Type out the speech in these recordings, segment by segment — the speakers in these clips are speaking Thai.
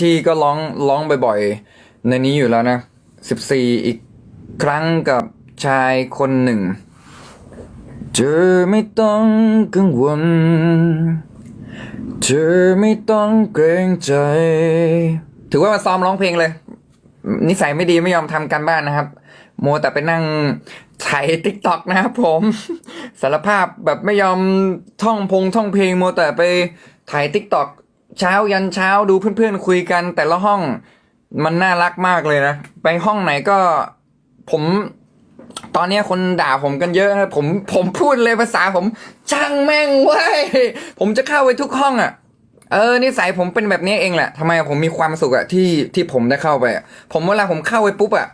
ที่ก็ร้องร้องบ่อยๆ ในนี้อยู่แล้วนะสิบสี่อีกครั้งกับชายคนหนึ่ง เธอไม่ต้องกังวล เธอไม่ต้องเกรงใจ ถือว่ามาซ้อมร้องเพลงเลย นิสัยไม่ดีไม่ยอมทำการบ้านนะครับ โมวแต่ไปนั่งไถติ๊กต็อกนะครับผม สารภาพแบบไม่ยอมท่องพงท่องเพลงโมวแต่ไปไถติ๊กต็อก เช้ายันเช้าดูเพื่อนๆคุยกัน แต่ละห้องมันน่ารักมากเลยนะ ไปห้องไหนก็ผมตอนนี้คนด่าผมกันเยอะนะผมผมพูดเลยภาษาผมช่างแม่งเว้ยผมจะเข้าไปทุกห้องอะ เออนิสัยผมเป็นแบบนี้เองแหละทำไมผมมีความสุขอะที่ที่ผมได้เข้าไปผมเวลาผมเข้าไปปุ๊บอะ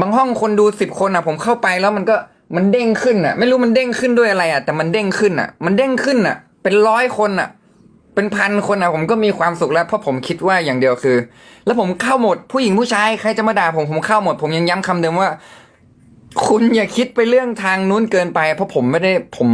บางห้องคนดูสิบคนอะผมเข้าไปแล้วมันก็มันเด้งขึ้นอะไม่รู้มันเด้งขึ้นด้วยอะไรอะแต่มันเด้งขึ้นอะมันเด้งขึ้นอะเป็นร้อยคนอะ เป็นพันคนอะผมก็มีความสุขแล้วเพราะผมคิดว่าอย่างเดียวคือ แล้วผมเข้าหมดผู้หญิงผู้ชายใครจะมาด่าผมผมเข้าหมด ผมยังย้ำคำเดิมว่า คุณอย่าคิดไปเรื่องทางนู้นเกินไป เพราะผมไม่ได้ผม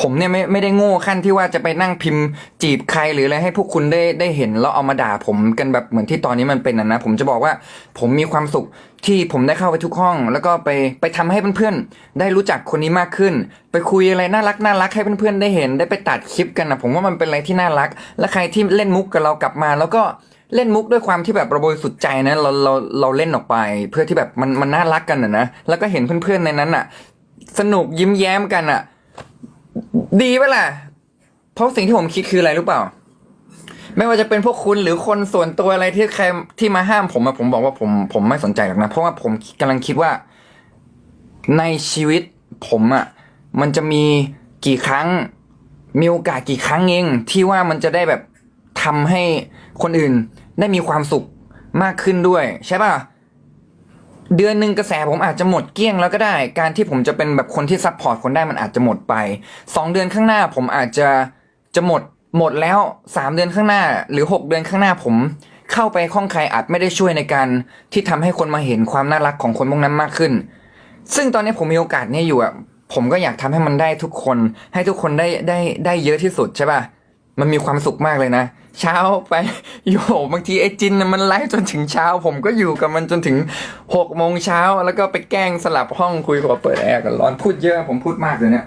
ผมเนี่ยไม่ไม่ได้โง่ขั้นที่ว่าจะไปนั่งพิมพ์จีบใครหรืออะไรให้พวกคุณได้ได้เห็นแล้วเอามาด่าผมกันแบบเหมือนที่ตอนนี้มันเป็นนะนะผมจะบอกว่าผมมีความสุขที่ผมได้เข้าไปทุกห้อง แล้วก็ไปไปทำให้เพื่อนๆได้รู้จักคนนี้มากขึ้น ไปคุยอะไรน่ารักน่ารักให้เพื่อนๆได้เห็น ได้ไปตัดคลิปกันนะผมว่ามันเป็นอะไรที่น่ารัก และใครที่เล่นมุกกับเรากลับมา แล้วก็เล่นมุกด้วยความที่แบบราบริสุทธิ์ใจนะเราเราเราเล่นออกไป เพื่อที่แบบมันมันน่ารักกันนะนะแล้วก็เห็นเพื่อนๆในนั้นอะ สนุกยิ้มแย้มกันอะ ดีไปละเพราะสิ่งที่ผมคิดคืออะไรรู้เปล่า ไม่ว่าจะเป็นพวกคุณหรือคนส่วนตัวอะไรที่ใครที่มาห้ามผมอะผมบอกว่าผมผมไม่สนใจหรอกนะ เพราะว่าผมกำลังคิดว่า ในชีวิตผมอะมันจะมีกี่ครั้ง มีโอกาสกี่ครั้งเองที่ว่ามันจะได้แบบทำให้คนอื่นได้มีความสุขมากขึ้นด้วย ใช่ป่ะ เดือนหนึ่งกระแสผมอาจจะหมดเกลี้ยงแล้วก็ได้ การที่ผมจะเป็นแบบคนที่ซัพพอร์ตคนได้มันอาจจะหมดไปสองเดือนข้างหน้าผมอาจจะจะหมดหมดแล้วสามเดือนข้างหน้า หรือหกเดือนข้างหน้าผมเข้าไปข้องใครอาจไม่ได้ช่วยในการที่ทำให้คนมาเห็นความน่ารักของคนพวกนั้นมากขึ้น ซึ่งตอนนี้ผมมีโอกาสเนี้อยู่อะผมก็อยากทำให้มันได้ทุกคน ให้ทุกคนได้ได้ได้เยอะที่สุดใช่ป่ะ มันมีความสุขมากเลยนะ เช้าไปโยบางทีไอ้จินมันไลฟ์จนถึงเช้า ผมก็อยู่กับมันจนถึงหกโมงเช้าแล้วก็ไปแกล้งสลับห้องคุยกับเปิดแอร์กันร้อนพูดเยอะผมพูดมากเลยเนี่ย